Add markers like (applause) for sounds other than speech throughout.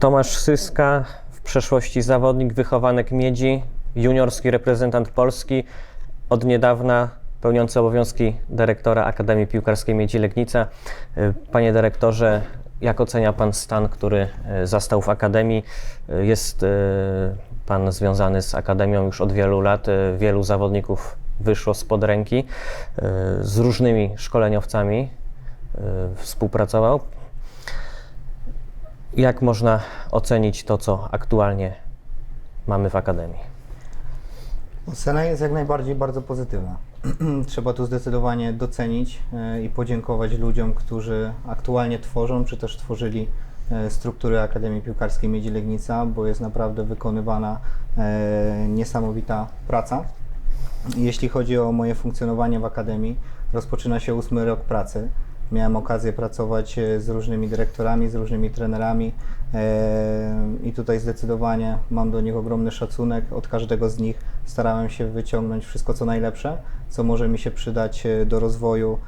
Tomasz Syska, w przeszłości zawodnik, wychowanek Miedzi, juniorski reprezentant Polski, od niedawna pełniący obowiązki dyrektora Akademii Piłkarskiej Miedzi Legnica. Y, Panie dyrektorze, jak ocenia Pan stan, który y, zastał w Akademii? Y, Jest Pan związany z Akademią już od wielu lat. Wielu zawodników wyszło spod ręki. Z różnymi szkoleniowcami współpracował. Jak można ocenić to, co aktualnie mamy w Akademii? Ocena jest jak najbardziej bardzo pozytywna. (clears throat) Trzeba tu zdecydowanie docenić e, i podziękować ludziom, którzy aktualnie tworzą, czy też tworzyli e, struktury Akademii Piłkarskiej Miedzi Legnica, bo jest naprawdę wykonywana e, niesamowita praca. Jeśli chodzi o moje funkcjonowanie w Akademii, rozpoczyna się ósmy rok pracy. Miałem okazję pracować e, z różnymi dyrektorami, z różnymi trenerami e, i tutaj zdecydowanie mam do nich ogromny szacunek. Od każdego z nich starałem się wyciągnąć wszystko co najlepsze, co może mi się przydać e, do rozwoju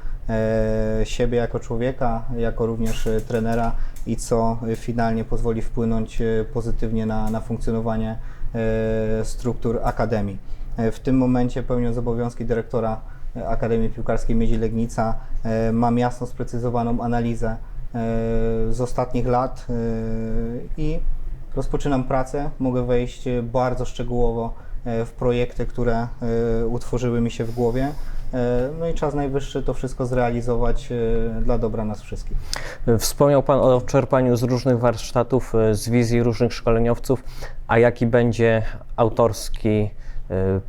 siebie jako człowieka, jako również trenera i co finalnie pozwoli wpłynąć pozytywnie na, na funkcjonowanie struktur Akademii. W tym momencie pełniąc obowiązki dyrektora Akademii Piłkarskiej Miedzi Legnica e, mam jasno sprecyzowaną analizę e, z ostatnich lat e, i rozpoczynam pracę. Mogę wejść bardzo szczegółowo w projekty, które utworzyły mi się w głowie. No i czas najwyższy to wszystko zrealizować dla dobra nas wszystkich. Wspomniał Pan o czerpaniu z różnych warsztatów, z wizji różnych szkoleniowców, a jaki będzie autorski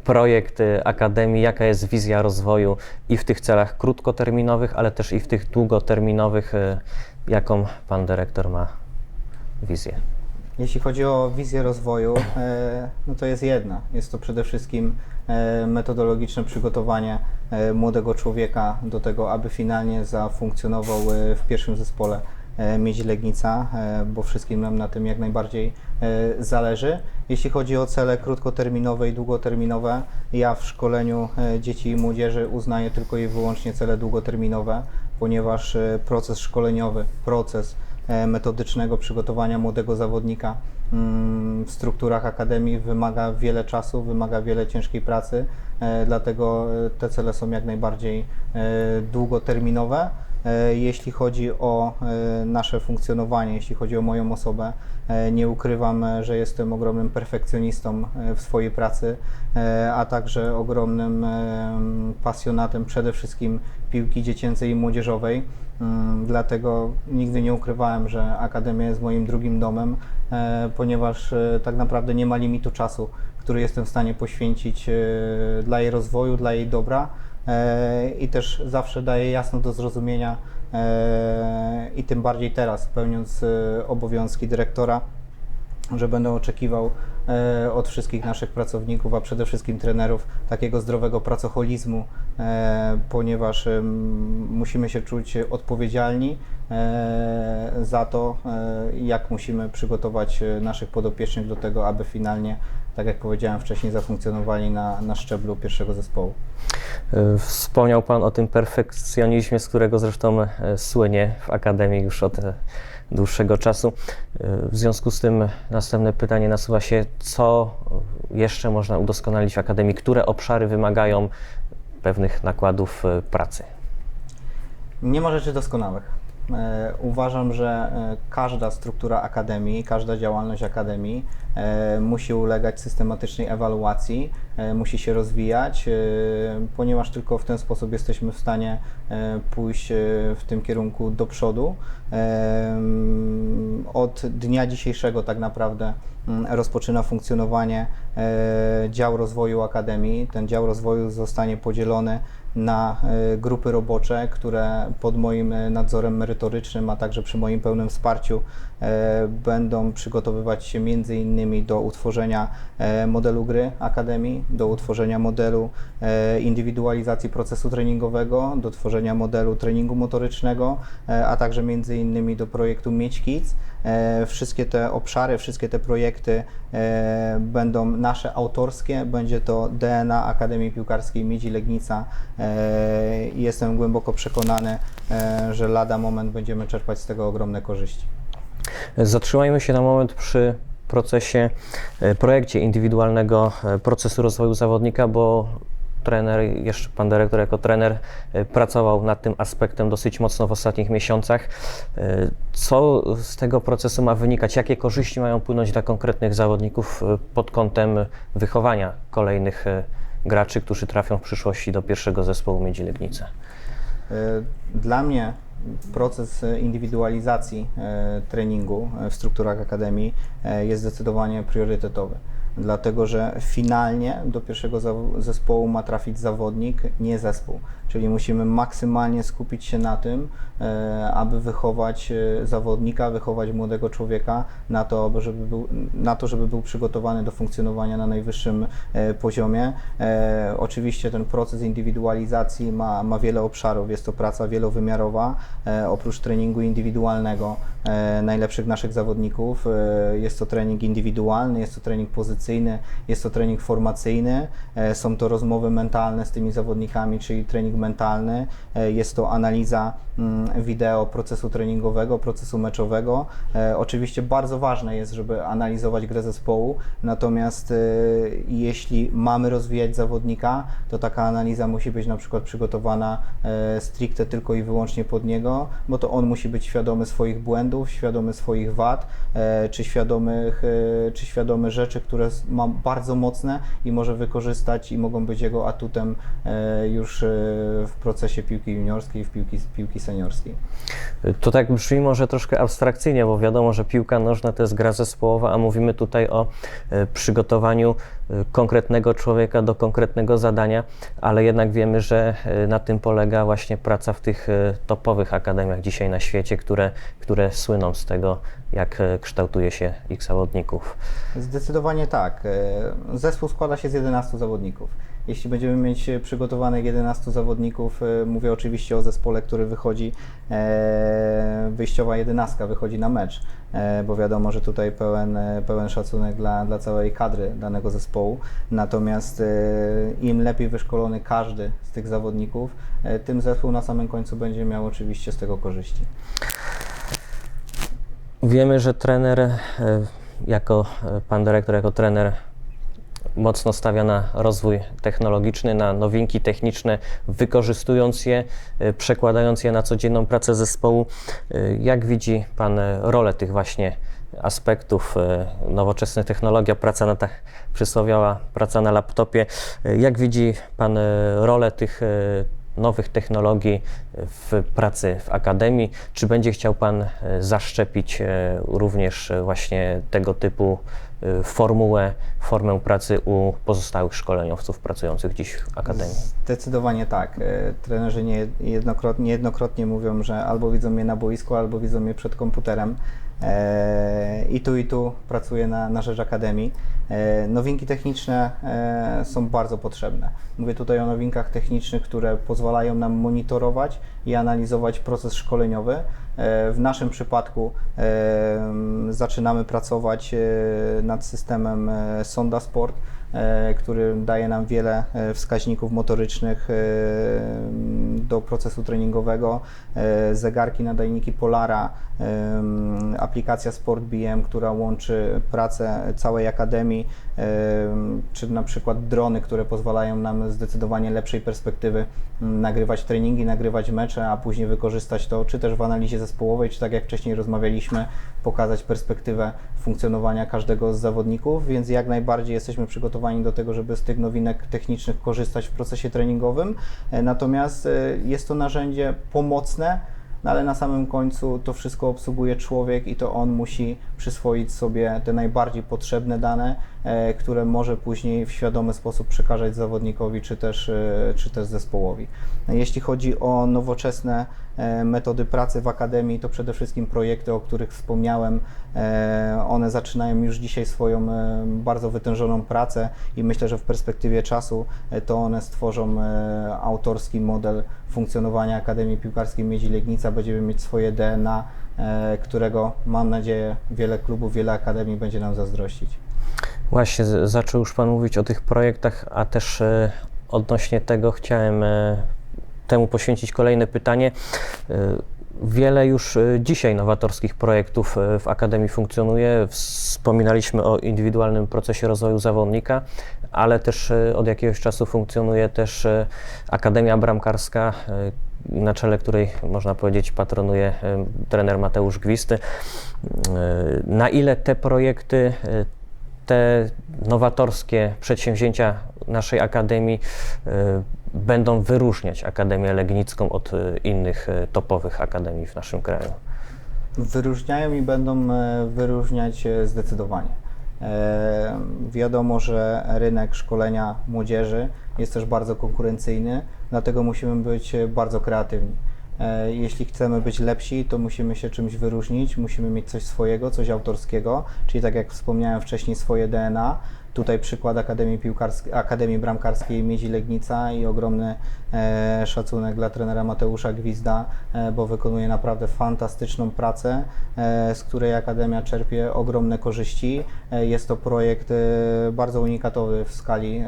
projekt y, Akademii, jaka jest wizja rozwoju i w tych celach krótkoterminowych, ale też i w tych długoterminowych, y, jaką Pan dyrektor ma wizję? Jeśli chodzi o wizję rozwoju, e, no to jest jedna. Jest to przede wszystkim e, metodologiczne przygotowanie e, młodego człowieka do tego, aby finalnie zafunkcjonował e, w pierwszym zespole e, Miedzi Legnica, e, bo wszystkim nam na tym jak najbardziej e, zależy. Jeśli chodzi o cele krótkoterminowe i długoterminowe, ja w szkoleniu dzieci i młodzieży uznaję tylko i wyłącznie cele długoterminowe, ponieważ proces szkoleniowy, proces metodycznego przygotowania młodego zawodnika mm, w strukturach akademii wymaga wiele czasu, wymaga wiele ciężkiej pracy, dlatego te cele są jak najbardziej długoterminowe. E, Jeśli chodzi o e, nasze funkcjonowanie, jeśli chodzi o moją osobę, e, nie ukrywam, że jestem ogromnym perfekcjonistą w swojej pracy, a także ogromnym em, pasjonatem przede wszystkim piłki dziecięcej i młodzieżowej. Mm, Dlatego nigdy nie ukrywałem, że Akademia jest moim drugim domem, ponieważ tak naprawdę nie ma limitu czasu, który jestem w stanie poświęcić dla jej rozwoju, dla jej dobra i też zawsze daję jasno do zrozumienia e, i tym bardziej teraz, pełniąc e, obowiązki dyrektora, że będę oczekiwał e, od wszystkich naszych pracowników, a przede wszystkim trenerów, takiego zdrowego pracoholizmu, e, ponieważ musimy się czuć odpowiedzialni e, za to, e, jak musimy przygotować e, naszych podopiecznych do tego, aby finalnie, tak jak powiedziałem wcześniej, zafunkcjonowali na, na szczeblu pierwszego zespołu. Y, Wspomniał Pan o tym perfekcjonizmie, z którego zresztą e, słynie w Akademii już od e, dłuższego czasu. Y, W związku z tym następne pytanie nasuwa się, co jeszcze można udoskonalić w Akademii, które obszary wymagają pewnych nakładów e, pracy? Nie ma rzeczy doskonałych. E, Uważam, że e, każda struktura akademii, każda działalność akademii e, musi ulegać systematycznej ewaluacji, musi się rozwijać, ponieważ tylko w ten sposób jesteśmy w stanie pójść w tym kierunku do przodu. Mm, Od dnia dzisiejszego tak naprawdę mm, rozpoczyna funkcjonowanie dział rozwoju akademii. Ten dział rozwoju zostanie podzielony na e, grupy robocze, które pod moim e, nadzorem merytorycznym, a także przy moim pełnym wsparciu e, będą przygotowywać się między innymi do utworzenia modelu gry Akademii, do utworzenia modelu indywidualizacji procesu treningowego, do tworzenia modelu treningu motorycznego, a także między innymi do projektu Mieć Kids. E, Wszystkie te obszary, wszystkie te projekty e, będą nasze autorskie, będzie to DNA Akademii Piłkarskiej Miedzi Legnica e, jestem głęboko przekonany, że lada moment będziemy czerpać z tego ogromne korzyści. Zatrzymajmy się na moment przy procesie, projekcie indywidualnego procesu rozwoju zawodnika, bo trener, jeszcze pan dyrektor jako trener e, pracował nad tym aspektem dosyć mocno w ostatnich miesiącach. E, Co z tego procesu ma wynikać? Jakie korzyści mają płynąć dla konkretnych zawodników e, pod kątem wychowania kolejnych graczy, którzy trafią w przyszłości do pierwszego zespołu Miedzi Dla mnie proces indywidualizacji treningu w strukturach akademii jest zdecydowanie priorytetowy. Dlatego, że finalnie do pierwszego zespołu ma trafić zawodnik, nie zespół. Czyli musimy maksymalnie skupić się na tym, e, aby wychować e, zawodnika, wychować młodego człowieka na to, żeby był, na to, żeby był przygotowany do funkcjonowania na najwyższym e, poziomie. Oczywiście ten proces indywidualizacji ma, ma wiele obszarów. Jest to praca wielowymiarowa. Oprócz treningu indywidualnego najlepszych naszych zawodników jest to trening indywidualny, jest to trening pozycyjny, jest to trening formacyjny, są to rozmowy mentalne z tymi zawodnikami, czyli trening mentalny, e, jest to analiza wideo procesu treningowego, procesu meczowego. E, Oczywiście bardzo ważne jest, żeby analizować grę zespołu, natomiast e, jeśli mamy rozwijać zawodnika, to taka analiza musi być na przykład przygotowana e, stricte tylko i wyłącznie pod niego, bo to on musi być świadomy swoich błędów, świadomy swoich wad, czy świadomych, czy świadomy rzeczy, które ma bardzo mocne i może wykorzystać i mogą być jego atutem już w procesie piłki juniorskiej, w piłki, piłki seniorskiej. To tak brzmi może troszkę abstrakcyjnie, bo wiadomo, że piłka nożna to jest gra zespołowa, a mówimy tutaj o e, przygotowaniu e, konkretnego człowieka do konkretnego zadania, ale jednak wiemy, że e, na tym polega właśnie praca w tych topowych akademiach dzisiaj na świecie, które, które słyną z tego, jak kształtuje się ich zawodników. Zdecydowanie tak. Zespół składa się z 11 zawodników. Jeśli będziemy mieć e, przygotowanych 11 zawodników, e, mówię oczywiście o zespole, który wychodzi, e, wyjściowa jedenastka wychodzi na mecz, bo wiadomo, że tutaj pełen, pełen szacunek dla, dla całej kadry danego zespołu. Natomiast im lepiej wyszkolony każdy z tych zawodników, tym zespół na samym końcu będzie miał oczywiście z tego korzyści. Wiemy, że trener, jako pan dyrektor, jako trener mocno stawia na rozwój technologiczny, na nowinki techniczne, wykorzystując je, e, przekładając je na codzienną pracę zespołu. E, Jak widzi Pan e, rolę tych właśnie aspektów, nowoczesna technologia, praca na ta przysłowiowa praca na laptopie. Jak widzi Pan rolę tych nowych technologii w pracy w akademii? Czy będzie chciał Pan zaszczepić również właśnie tego typu formułę, formę pracy u pozostałych szkoleniowców pracujących dziś w akademii? Zdecydowanie tak. E, Trenerzy nie- jednokrotnie, niejednokrotnie mówią, że albo widzą mnie na boisku, albo widzą mnie przed komputerem. E, I tu, i tu pracuję na, na rzecz Akademii. Nowinki techniczne są bardzo potrzebne. Mówię tutaj o nowinkach technicznych, które pozwalają nam monitorować i analizować proces szkoleniowy. E, W naszym przypadku e, zaczynamy pracować e, nad systemem Sonda Sport, który daje nam wiele wskaźników motorycznych do procesu treningowego, zegarki, nadajniki Polara, aplikacja Sport BM, która łączy pracę całej akademii, czy na przykład drony, które pozwalają nam zdecydowanie lepszej perspektywy nagrywać treningi, nagrywać mecze, a później wykorzystać to, czy też w analizie zespołowej, czy tak jak wcześniej rozmawialiśmy, pokazać perspektywę funkcjonowania każdego z zawodników, więc jak najbardziej jesteśmy przygotowani do tego, żeby z tych nowinek technicznych korzystać w procesie treningowym. E, Natomiast e, jest to narzędzie pomocne, no ale na samym końcu to wszystko obsługuje człowiek i to on musi przyswoić sobie te najbardziej potrzebne dane, e, które może później w świadomy sposób przekazać zawodnikowi czy też, e, czy też zespołowi. Jeśli chodzi o nowoczesne e, metody pracy w akademii, to przede wszystkim projekty, o których wspomniałem, one zaczynają już dzisiaj swoją bardzo wytężoną pracę i myślę, że w perspektywie czasu to one stworzą autorski model funkcjonowania Akademii Piłkarskiej Miedzi Legnica. Będziemy mieć swoje DNA, którego mam nadzieję wiele klubów, wiele akademii będzie nam zazdrościć. Właśnie, zaczął już Pan mówić o tych projektach, a też e, odnośnie tego chciałem e, temu poświęcić kolejne pytanie. E, Wiele już dzisiaj nowatorskich projektów w Akademii funkcjonuje. Wspominaliśmy o indywidualnym procesie rozwoju zawodnika, ale też od jakiegoś czasu funkcjonuje też Akademia Bramkarska, na czele której można powiedzieć patronuje y, trener Mateusz Gwisty. Y, Na ile te projekty, y, te nowatorskie przedsięwzięcia naszej Akademii będą wyróżniać Akademię Legnicką od innych topowych akademii w naszym kraju. Wyróżniają i będą e, wyróżniać e, zdecydowanie. Wiadomo, że rynek szkolenia młodzieży jest też bardzo konkurencyjny, dlatego musimy być e, bardzo kreatywni. E, Jeśli chcemy być lepsi, to musimy się czymś wyróżnić, musimy mieć coś swojego, coś autorskiego, czyli tak jak wspomniałem wcześniej, swoje DNA. Tutaj przykład Akademii, Piłkarskiej, Akademii Bramkarskiej Miedzi Legnica i ogromny e, szacunek dla trenera Mateusza Gwizda, e, bo wykonuje naprawdę fantastyczną pracę, e, z której Akademia czerpie ogromne korzyści. E, jest to projekt e, bardzo unikatowy w skali e,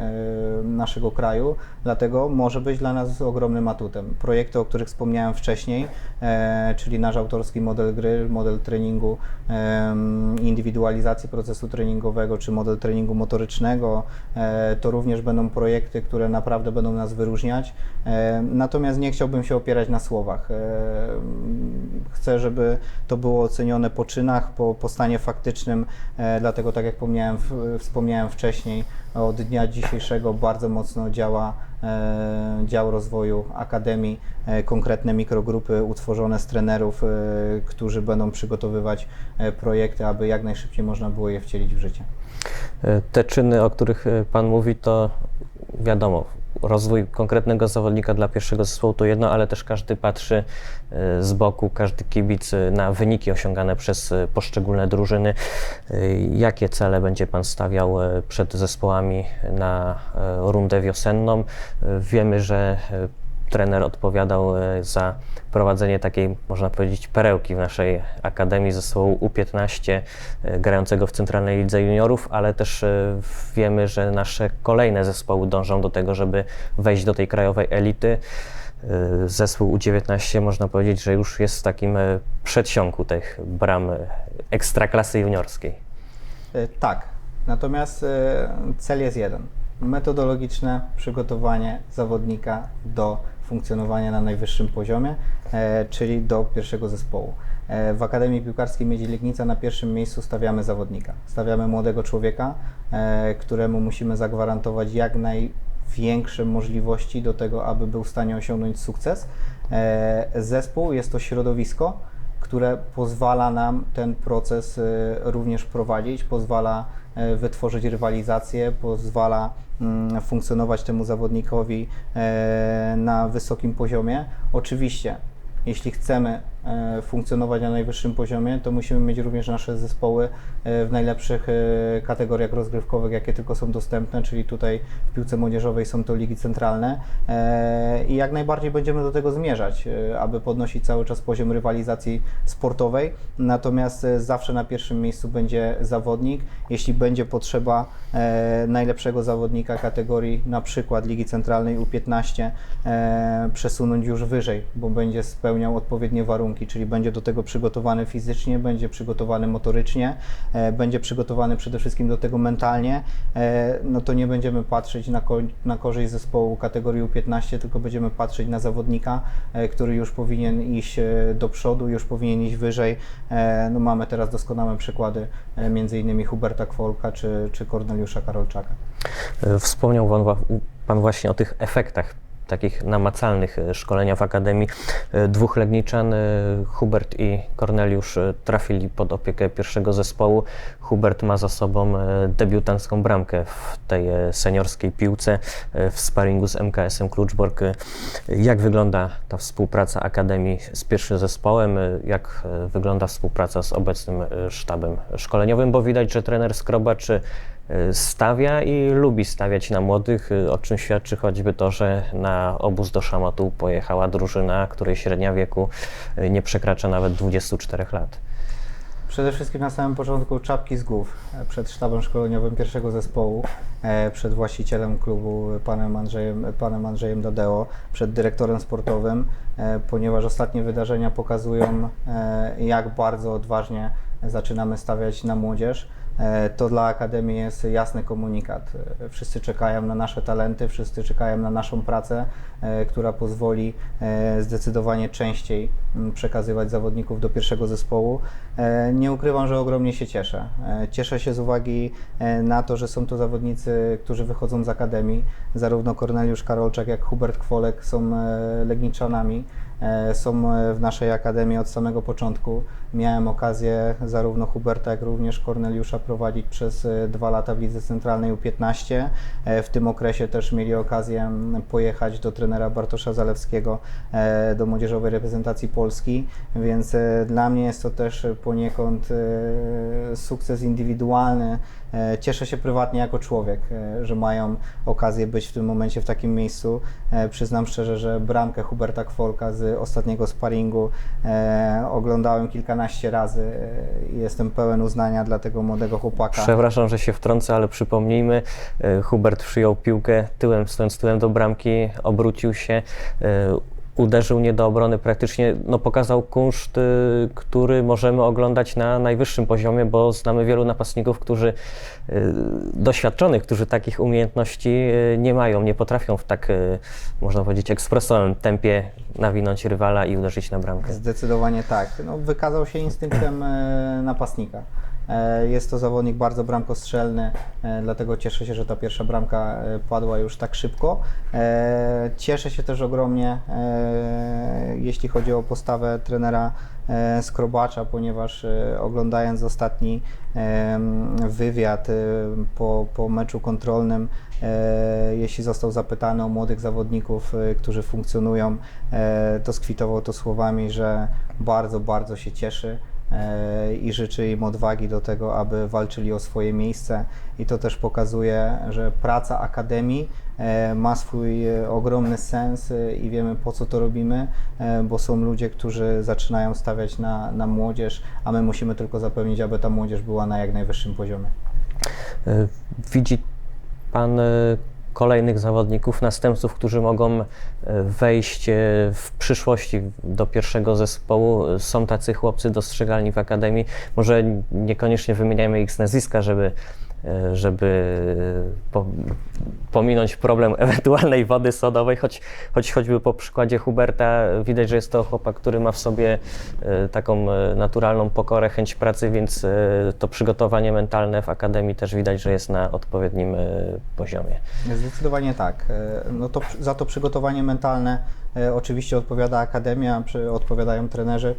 naszego kraju, dlatego może być dla nas ogromnym atutem. Projekty, o których wspomniałem wcześniej, e, czyli nasz autorski model gry, model treningu, em, indywidualizacji procesu treningowego, czy model treningu motorycznego, e, to również będą projekty, które naprawdę będą nas wyróżniać. E, Natomiast nie chciałbym się opierać na słowach. E, Chcę, żeby to było ocenione po czynach, po, po stanie faktycznym, dlatego tak jak wspomniałem, wcześniej, od dnia dzisiejszego bardzo mocno działa dział rozwoju Akademii, e, konkretne mikrogrupy utworzone z trenerów, e, którzy będą przygotowywać e, projekty, aby jak najszybciej można było je wcielić w życie. E, Te czyny, o których e, Pan mówi, to wiadomo, rozwój konkretnego zawodnika dla pierwszego zespołu to jedno, ale też każdy patrzy e, z boku, każdy kibic e, na wyniki osiągane przez e, poszczególne drużyny. Jakie cele będzie Pan stawiał przed zespołami na rundę wiosenną? Wiemy, że trener odpowiadał e, za prowadzenie takiej, można powiedzieć, perełki w naszej Akademii zespołu U15 e, grającego w Centralnej Lidze Juniorów, ale też e, wiemy, że nasze kolejne zespoły dążą do tego, żeby wejść do tej krajowej elity. Zespół U19 można powiedzieć, że już jest w takim przedsionku tych bram ekstraklasy juniorskiej. Tak, natomiast cel jest jeden. Metodologiczne przygotowanie zawodnika do funkcjonowania na najwyższym poziomie, e, czyli do pierwszego zespołu. E, W Akademii Piłkarskiej Miedzi Legnica na pierwszym miejscu stawiamy zawodnika. Stawiamy młodego człowieka, e, któremu musimy zagwarantować jak największe możliwości do tego, aby był w stanie osiągnąć sukces. Zespół jest to środowisko, które pozwala nam ten proces e, również prowadzić, pozwala e, wytworzyć rywalizację, pozwala mm, funkcjonować temu zawodnikowi e, na wysokim poziomie. Oczywiście, jeśli chcemy funkcjonować na najwyższym poziomie, to musimy mieć również nasze zespoły e, w najlepszych e, kategoriach rozgrywkowych, jakie tylko są dostępne, czyli tutaj w piłce młodzieżowej są to ligi centralne e, i jak najbardziej będziemy do tego zmierzać, e, aby podnosić cały czas poziom rywalizacji sportowej, natomiast e, zawsze na pierwszym miejscu będzie zawodnik, jeśli będzie potrzeba e, najlepszego zawodnika kategorii na przykład Ligi Centralnej U15 e, przesunąć już wyżej, bo będzie spełniał odpowiednie warunki, czyli będzie do tego przygotowany fizycznie, będzie przygotowany motorycznie, e, będzie przygotowany przede wszystkim do tego mentalnie, e, no to nie będziemy patrzeć na, ko- na korzyść zespołu kategorii U15, tylko będziemy patrzeć na zawodnika, e, który już powinien iść do przodu, już powinien iść wyżej. No mamy teraz doskonałe przykłady, między innymi Huberta Kwolka czy, czy Korneliusza Karolczaka. Wspomniał pan, pan właśnie o tych efektach takich namacalnych e, szkolenia w Akademii. E, Dwóch Legniczan, e, Hubert i Korneliusz, trafili pod opiekę pierwszego zespołu. Hubert ma za sobą debiutancką bramkę w tej seniorskiej piłce w sparingu z MKS-em Kluczbork. Jak wygląda ta współpraca Akademii z pierwszym zespołem? Jak wygląda współpraca z obecnym sztabem szkoleniowym? Bo widać, że trener Skrobacz stawia i lubi stawiać na młodych, y, o czym świadczy choćby to, że na obóz do Szamotu pojechała drużyna, której średnia wieku y, nie przekracza nawet 24 lat. Przede wszystkim na samym początku czapki z głów e, przed sztabem szkoleniowym pierwszego zespołu. e, przed właścicielem klubu, panem Andrzejem, panem Andrzejem Dadeo, przed dyrektorem sportowym, e, ponieważ ostatnie wydarzenia pokazują, e, jak bardzo odważnie zaczynamy stawiać na młodzież. E, To dla Akademii jest jasny komunikat. E, Wszyscy czekają na nasze talenty, wszyscy czekają na naszą pracę, e, która pozwoli zdecydowanie częściej m, przekazywać zawodników do pierwszego zespołu. Nie ukrywam, że ogromnie się cieszę. Cieszę się z uwagi na to, że są to zawodnicy, którzy wychodzą z Akademii. Zarówno Korneliusz Karolczak, jak Hubert Kwolek są Legniczanami są w naszej akademii od samego początku. Miałem okazję zarówno Huberta, jak również Korneliusza prowadzić przez e, dwa lata w Lidze Centralnej U15. E, W tym okresie też mieli okazję pojechać do trenera Bartosza Zalewskiego e, do młodzieżowej reprezentacji Polski, więc dla mnie jest to też poniekąd sukces indywidualny. Cieszę się prywatnie jako człowiek, że mają okazję być w tym momencie w takim miejscu. Przyznam szczerze, że bramkę Huberta Kwolka z ostatniego sparingu oglądałem kilkanaście razy e, i jestem pełen uznania dla tego młodego chłopaka. Przepraszam, że się wtrącę, ale przypomnijmy, e, Hubert przyjął piłkę tyłem, stojąc tyłem do bramki, obrócił się, e, uderzył nie do obrony, praktycznie no, pokazał kunszt, e, który możemy oglądać na najwyższym poziomie, bo znamy wielu napastników, którzy e, doświadczonych, którzy takich umiejętności e, nie mają, nie potrafią w tak, można powiedzieć, ekspresowym tempie nawinąć rywala i uderzyć na bramkę. Zdecydowanie tak. No, wykazał się instynktem napastnika. E, Jest to zawodnik bardzo bramkostrzelny, e, dlatego cieszę się, że ta pierwsza bramka e, padła już tak szybko. Cieszę się też ogromnie, jeśli chodzi o postawę trenera Skrobacza, ponieważ oglądając ostatni wywiad po, po meczu kontrolnym, jeśli został zapytany o młodych zawodników, którzy funkcjonują, to skwitował to słowami, że bardzo, bardzo się cieszy i życzy im odwagi do tego, aby walczyli o swoje miejsce. I to też pokazuje, że praca Akademii e, ma swój e, ogromny sens e, i wiemy po co to robimy, bo są ludzie, którzy zaczynają stawiać na, na młodzież, a my musimy tylko zapewnić, aby ta młodzież była na jak najwyższym poziomie. Widzi Pan kolejnych zawodników, następców, którzy mogą e, wejść e, w przyszłości do pierwszego zespołu? Są tacy chłopcy dostrzegalni w Akademii. Może niekoniecznie wymieniajmy ich z nazwiska, żeby, e, żeby po, pominąć problem (laughs) ewentualnej wody sodowej, choć, choć choćby po przykładzie Huberta widać, że jest to chłopak, który ma w sobie e, taką e, naturalną pokorę, chęć pracy, więc e, to przygotowanie mentalne w Akademii też widać, że jest na odpowiednim poziomie. Zdecydowanie tak. No to za to przygotowanie mentalne oczywiście odpowiada Akademia, odpowiadają trenerzy,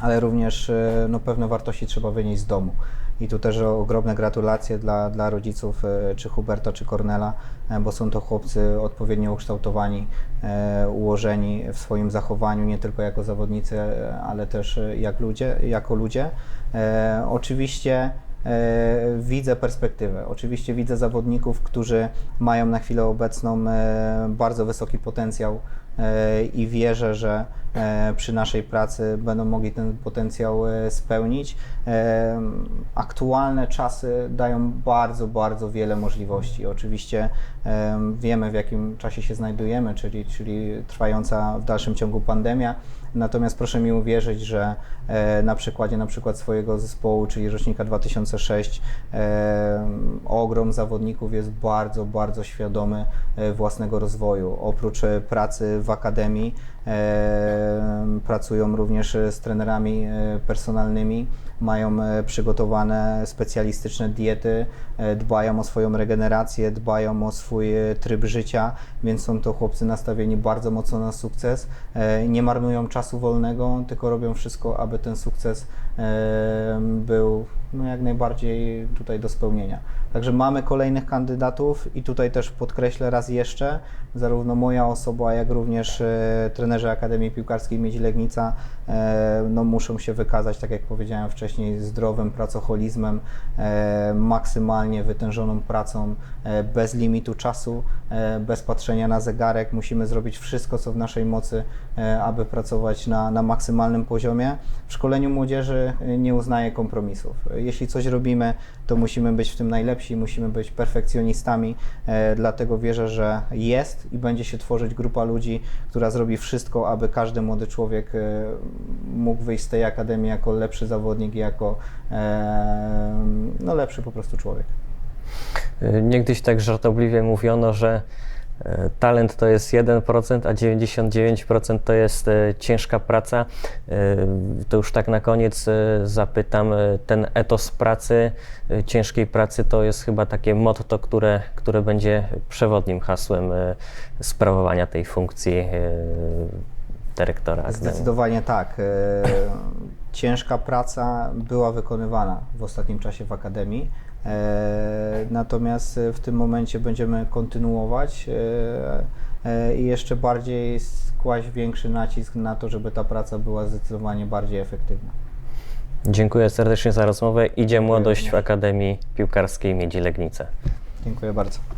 ale również no, pewne wartości trzeba wynieść z domu. I tu też ogromne gratulacje dla, dla rodziców e, czy Huberta, czy Kornela, e, bo są to chłopcy odpowiednio ukształtowani, e, ułożeni w swoim zachowaniu, nie tylko jako zawodnicy, ale też jak ludzie, jako ludzie. Oczywiście widzę perspektywę. Oczywiście widzę zawodników, którzy mają na chwilę obecną e, bardzo wysoki potencjał e, i wierzę, że e, przy naszej pracy będą mogli ten potencjał e, spełnić. E, Aktualne czasy dają bardzo, bardzo wiele możliwości. Oczywiście e, wiemy, w jakim czasie się znajdujemy, czyli, czyli trwająca w dalszym ciągu pandemia. Natomiast proszę mi uwierzyć, że e, na przykładzie na przykład swojego zespołu, czyli rocznika 2006, e, ogrom zawodników jest bardzo, bardzo świadomy e, własnego rozwoju. Oprócz pracy w akademii pracują również z trenerami personalnymi, mają przygotowane specjalistyczne diety, dbają o swoją regenerację, dbają o swój tryb życia, więc są to chłopcy nastawieni bardzo mocno na sukces. Nie marnują czasu wolnego, tylko robią wszystko, aby ten sukces był no, jak najbardziej tutaj do spełnienia. Także mamy kolejnych kandydatów i tutaj też podkreślę raz jeszcze, zarówno moja osoba, jak również e, trenerzy Akademii Piłkarskiej Miedzi Legnica e, no, muszą się wykazać, tak jak powiedziałem wcześniej, zdrowym pracoholizmem, e, maksymalnie wytężoną pracą, bez limitu czasu, bez patrzenia na zegarek. Musimy zrobić wszystko, co w naszej mocy, aby pracować na, na maksymalnym poziomie. W szkoleniu młodzieży nie uznaję kompromisów. jeśli coś robimy, to musimy być w tym najlepsi, musimy być perfekcjonistami. E, dlatego wierzę, że jest i będzie się tworzyć grupa ludzi, która zrobi wszystko, aby każdy młody człowiek e, mógł wyjść z tej akademii jako lepszy zawodnik, jako e, no, lepszy po prostu człowiek. Niegdyś tak żartobliwie mówiono, że talent to jest 1%, a 99% to jest e, ciężka praca. E, To już tak na koniec e, zapytam, e, ten etos pracy, e, ciężkiej pracy to jest chyba takie motto, które, które będzie przewodnim hasłem e, sprawowania tej funkcji e, dyrektora. Zdecydowanie tak. E, Ciężka praca była wykonywana w ostatnim czasie w Akademii. E, Natomiast w tym momencie będziemy kontynuować e, e, i jeszcze bardziej skłaść większy nacisk na to, żeby ta praca była zdecydowanie bardziej efektywna. Dziękuję serdecznie za rozmowę. Idzie młodość w. Akademii Piłkarskiej Miedzi Legnice. Dziękuję bardzo.